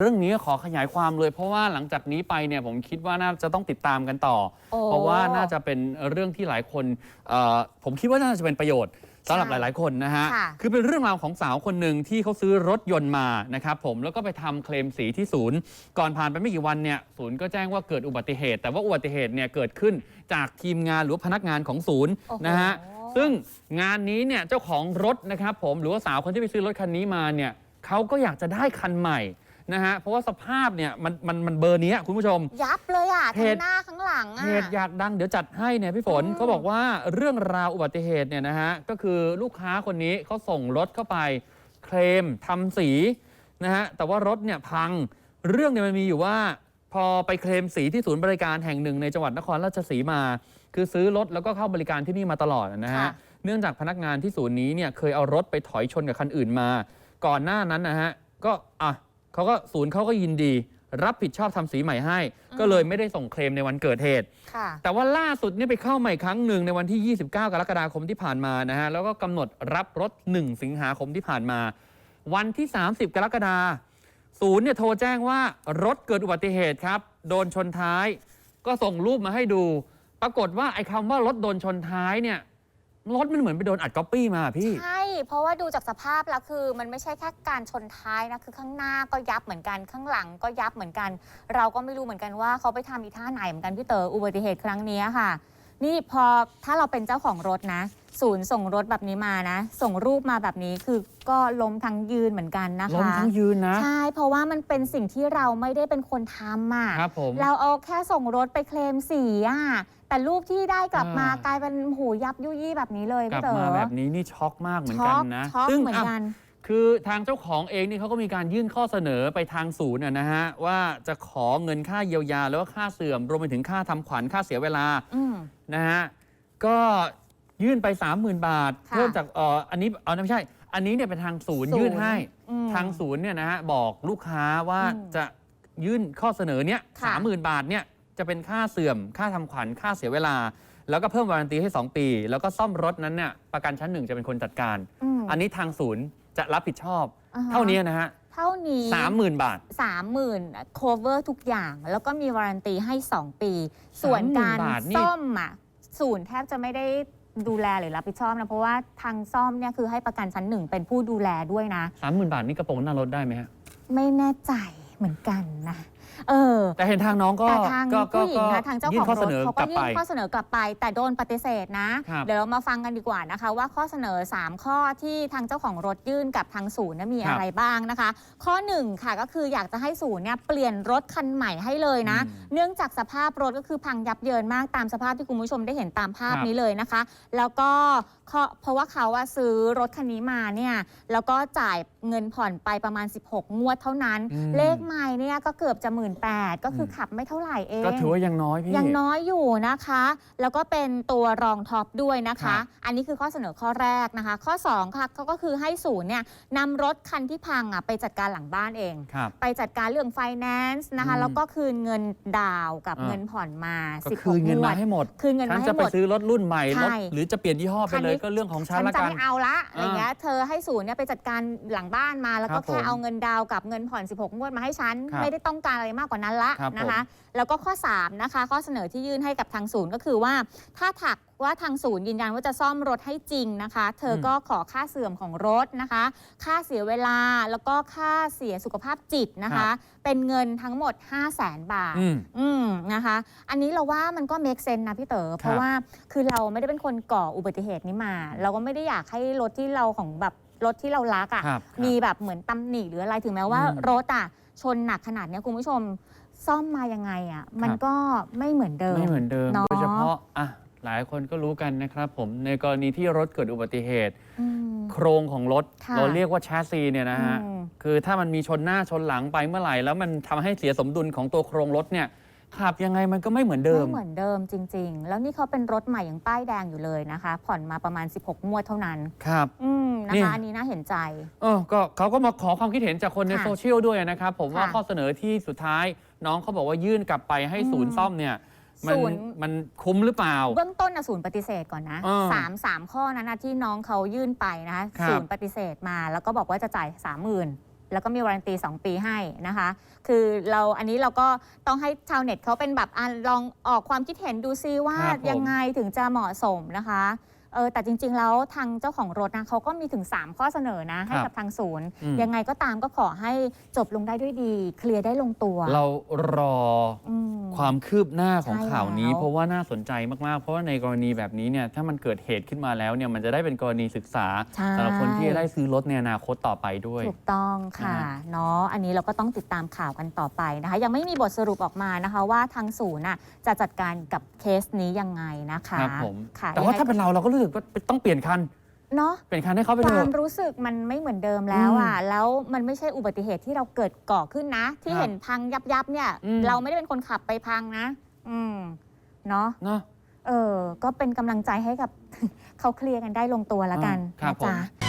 เรื่องนี้ขอขยายความเลยเพราะว่าหลังจากนี้ไปเนี่ยผมคิดว่าน่าจะต้องติดตามกันต่อโอ้เพราะว่าน่าจะเป็นเรื่องที่หลายคนเอ่อผมคิดว่าน่าจะเป็นประโยชน์สำหรับหใช่ลาย ๆ คนนะฮะค่ะคือเป็นเรื่องราวของสาวคนหนึ่งที่เขาซื้อรถยนต์มานะครับผมแล้วก็ไปทำเคลมสีที่ศูนย์ ก่อนผ่านไปไม่กี่วันเนี่ยศูนย์ก็แจ้งว่าเกิดอุบัติเหตุ แต่ว่าอุบัติเหตุเนี่ยเกิดขึ้นจากทีมงานหรือว่าพนักงานของศูนย์โอ้โหนะฮะซึ่งงานนี้เนี่ยเจ้าของรถนะครับผมหรือว่าสาวคนที่ไปซื้อรถคันนี้มาเนี่ยเขาก็อยากจะได้คันใหม่ นะฮะเพราะว่าสภาพเนี่ยมันมันมันเบอร์เนี้ยคุณผู้ชม ยับเลยอะเหทั้ตุงหน้าข้างหลังอะเหตุอยากดังเดี๋ยวจัดให้เนี่ยพี่ฝนอืม เขาบอกว่าเรื่องราวอุบัติเหตุเนี่ยนะฮะก็คือลูกค้าคนนี้เขาส่งรถเข้าไป เคลมทำสีนะฮะแต่ว่ารถเนี่ยพังเรื่องเนี่ยมันมีอยู่ว่า พอไปเคลมสีที่ศูนย์บริการแห่งหนึ่งในจังหวัดนครราชสีมา คือซื้อรถแล้วก็เข้าบริการที่นี่มาตลอดนะฮะค่ะ เนื่องจากพนักงานที่ศูนย์นี้เนี่ยเคยเอารถไปถอยชนกับคันอื่นมา ก่อนหน้านั้นนะฮะก็อะ เขาก็ศูนย์เขาก็ยินดี รับผิดชอบทำสีใหม่ให้ ก็เลยไม่ได้ส่งเคลมในวันเกิดเหตุค่ะแต่ว่าล่าสุดเนี่ยไปเข้าใหม่ครั้งหนึ่งในวันที่ 29 กรกฎาคมที่ผ่านมานะฮะแล้วก็กำหนดรับรถ 1 สิงหาคมที่ผ่านมา วันที่ 30 กรกฎาศูนย์เนี่ยโทรแจ้งว่ารถเกิดอุบัติเหตุครับ โดนชนท้าย ก็ส่งรูปมาให้ดู ปรากฏว่าไอ้คำว่ารถโดนชนท้ายเนี่ยรถมันเหมือนไปโดนอัดก๊อปปี้มาพี่ ใช่ เพราะว่าดูจากสภาพแล้วคือ มันไม่ใช่แค่การชนท้ายนะคือข้างหน้าก็ยับเหมือนกันข้างหลังก็ยับเหมือนกัน เราก็ไม่รู้เหมือนกันว่าเขาไปทำอีท่าไหนเหมือนกันพี่เต๋ออุบัติเหตุครั้งนี้ค่ะ นี่พอถ้าเราเป็นเจ้าของรถนะ ศูนย์ส่งรถแบบนี้มานะ ส่งรูปมาแบบนี้คือก็ล้มทั้งยืนเหมือนกันนะคะล้มทั้งยืนนะ ใช่เพราะว่ามันเป็นสิ่งที่เราไม่ได้เป็นคนทำอะครับผม เราเอาแค่ส่งรถไปเคลมสีอะแต่รูปที่ได้กลับมาอ่ากลายเป็นหูยับยุยี่แบบนี้เลยกลัพี่บเต๋อมาแบบนี้นี่ช็อกมากเหมือนช็กัอนกนะช็อกซึ่งเหมือนอะกัน คือทางเจ้าของเองนี่เขาก็มีการยื่นข้อเสนอไปทางศูนย์นะนะฮะว่าจะขอเงินค่าเยียวยา แล้วก็ค่าเสื่อมรวมไปถึงค่าทำขวัญค่าเสียเวลาอืม นะฮะก็ยื่นไป 30,000 บาทค่ะเพิ่มจากเอ่ออันนี้เอาไม่ใช่ อันนี้เนี่ยเป็นทางศูนย์ศูนย์ยื่นให้ อืม ทางศูนย์เนี่ยนะฮะบอกลูกค้าว่าอืมจะยื่นข้อเสนอเนี้ยค่ะ สามหมื่นบาทเนี่ยจะเป็นค่าเสื่อม ค่าทำขวัญค่าเสียเวลา แล้วก็เพิ่มวารันตีให้ 2 ปี แล้วก็ซ่อมรถนั้นเนี่ยประกันชั้นหนึ่งจะเป็นคนจัดการ ม อันนี้ทางศูนย์ จะรับผิดชอบ อ่าฮะเท่านี้นะฮะเท่านี้สามหมื่นบาท สามหมื่น cover ทุกอย่าง แล้วก็มีวารันตีให้ 2 ปี ส่วนการบาทนี่ ซ่อมอะศูนย์แทบจะไม่ได้ดูแลหรือรับผิดชอบนะ เพราะว่าทางซ่อมเนี่ยคือให้ประกันชั้นหนึ่งเป็นผู้ดูแลด้วยนะ สามหมื่นบาทนี่กระโปรงหน้ารถได้ไหมฮะ ไม่แน่ใจเหมือนกันนะ เออ แต่เห็นทางน้องก็แต่ทางก็ก็ผู้หญิงก็นะทางเจ้ายื่ขอนงข้อรเสถนอเขากก็ลับยื่ไป นข้อเสนอกลับไป แต่โดนปฏิเสธนะ ครับเดี๋ยวเรามาฟังกันดีกว่านะคะ ว่าข้อเสนอ 3 ข้อที่ทางเจ้าของรถยื่นกับทางศูนย์เนี่ยมีครับอะไรบ้างนะคะ ข้อ 1 ค่ะก็คืออยากจะให้ศูนย์เนี่ยเปลี่ยนรถคันใหม่ให้เลยนะ อืมเนื่องจากสภาพรถก็คือพังยับเยินมากตามสภาพที่คุณผู้ชมได้เห็นตามภาพครับ นี้เลยนะคะ แล้วก็ข้อเพราะว่าเขาอะซื้อรถคันนี้มาเนี่ย แล้วก็จ่ายเงินผ่อนไปประมาณ 16 งวดเท่านั้น อืมเลขใหม่เนี่ยก็เกือบจะหมื่นแปดก็คืออม ขับไม่เท่าไหร่เอง ก็ถือว่ายังน้อยพี่ ยังน้อยอยู่นะคะ แล้วก็เป็นตัวรองท็อปด้วยนะครัคะบอันนี้คือข้อเสนอข้อแรกนะคะ ข้อ 2 ค่ะเขาก็คือให้ศูนย์เนี่ยนำรถคันที่พังอะไปจัดการหลังบ้านเอง ครับ ไปจัดการเรื่องไฟแนนซ์นะคะ อืมแล้วก็คืนเงินดาวกับอ่า เงินผ่อนมา ก็16คืนเงินงวมาดให้หมด คืนเงินฉัมานให้จะหไปมด ซื้อรถรุ่นใหม่ใช่รถหรือจะเปลี่ยนยี่ห้อไปคันเลนี้ยก็เรื่องของฉัฉันนละจะกัน ไม่เอาละอะไรเงี้ยเธอให้ศูนย์เนี่ยไปจัดการหลังบ้านมาแล้วก็ครับแค่ผมเอาเงินดาวกับเงินผ่อน 16 งวดมาให้ฉัน ครับ ไม่ได้ต้องการอะไรมากกว่านั้นละครับนะคะ แล้วก็ข้อ3นะคะข้อเสนอที่ยื่นให้กับทางศูนย์ก็คือว่า ถ้าถักว่าทางศูนย์ยืนยันว่าจะซ่อมรถให้จริงนะคะ เธอก็ขอค่าเสื่อมของรถนะคะ ค่าเสียเวลาแล้วก็ค่าเสียสุขภาพจิตนะคะ เป็นเงินทั้งหมด 5 0 0แสนบาท อืม อืมนะคะ อันนี้เราว่ามันก็ make sense นะพี่เต๋อ เพราะว่าคือเราไม่ได้เป็นคนก่ออุบัติเหตุนี้มา เราก็ไม่ได้อยากให้รถที่เราของแบบ รถที่เรารักครัอะ่ะบครับมีแบบเหมือนตำหนิหรืออะไรถึงแม้ว่า อืมรถอะชนหนักขนาดเนี้ยคุณผู้ชมซ่อมมายังไงอะ่ะมันครับ ก็ไม่เหมือนเดิมไม่เหมือนเดิม เนาะโดยเฉพาะอะหลายคนก็รู้กันนะครับผมในกรณีที่รถเกิดอุบัติเหตุ อืม โครงของรถ ค่ะเราเรียกว่าแชสซีเนี่ยนะฮะ อืมคือถ้ามันมีชนหน้าชนหลังไปเมื่อไหร่ แล้วมันทำให้เสียสมดุลของตัวโครงรถเนี่ย ขับยังไงมันก็ไม่เหมือนเดิม ไม่เหมือนเดิมจริง ๆ แล้วนี่เขาเป็นรถใหม่อย่างป้ายแดงอยู่เลยนะคะ ผ่อนมาประมาณ 16 งวดเท่านั้น ครับ อืมนะนี่ คะ อันนี้น่าเห็นใจ เออก็เขาก็มาขอความคิดเห็นจากคนในค่ะโซเชียลด้วยนะครับ ผมว่าค่ะข้อเสนอที่สุดท้าย น้องเขาบอกว่ายื่นกลับไปให้ศูนย์อืมซ่อมเนี่ย มันศูนย์ มันคุ้มหรือเปล่า เบื้องต้นนะศูนย์ปฏิเสธก่อนนะอ่าสามสามข้อนั้นนะที่น้องเขายื่นไปนะคะครับ ศูนย์ปฏิเสธมา แล้วก็บอกว่าจะจ่ายสามหมื่น แล้วก็มีวารันตี 2 ปีให้นะคะ คือเราอันนี้เราก็ต้องให้ชาวเน็ตเขาเป็นแบบอะลองออกความคิดเห็นดูซิว่าครับผม ยังไงถึงจะเหมาะสมนะคะเออแต่จริง ๆ แล้วทางเจ้าของรถนะเขาก็มีถึง 3 ข้อเสนอนะให้กับทางศูนย์ อืม ยังไงก็ตามก็ขอให้จบลงได้ด้วยดี เคลียร์ได้ลงตัวเรารออืม ความคืบหน้าของใช่ข่าวนี้ แล้ว เพราะว่าน่าสนใจมาก ๆ เพราะว่าในกรณีแบบนี้เนี่ยถ้ามันเกิดเหตุขึ้นมาแล้วเนี่ยมันจะได้เป็นกรณีศึกษาใช่สำหรับคนที่จะได้ซื้อรถในอนาคตต่อไปด้วย ถูกต้องค่ะนะฮะ เนาะอันนี้เราก็ต้องติดตามข่าวกันต่อไปนะคะ ยังไม่มีบทสรุปออกมานะคะ ว่าทางศูนย์น่ะจะจัดการกับเคสนี้ยังไงนะคะครับผม ค่ะแต่ว่าถ้ายังไงเป็นเราเราก็รู้สึกว่าต้องเปลี่ยนคัน เนาะเปลี่ยนคันให้เขาไปคเถวามอะรู้สึกมันไม่เหมือนเดิมแล้วอะแล้วมันไม่ใช่อุบัติเหตุที่เราเกิดก่อขึ้นนะ ที่ครับเห็นพังยับยับๆเนี่ย อืม เราไม่ได้เป็นคนขับไปพังนะ อืมเนาะ เนาะ เออ ก็เป็นกำลังใจให้กับ เขาเคลียร์กันได้ลงตัวแล้วกันอ่าครับนะจ๊ะผม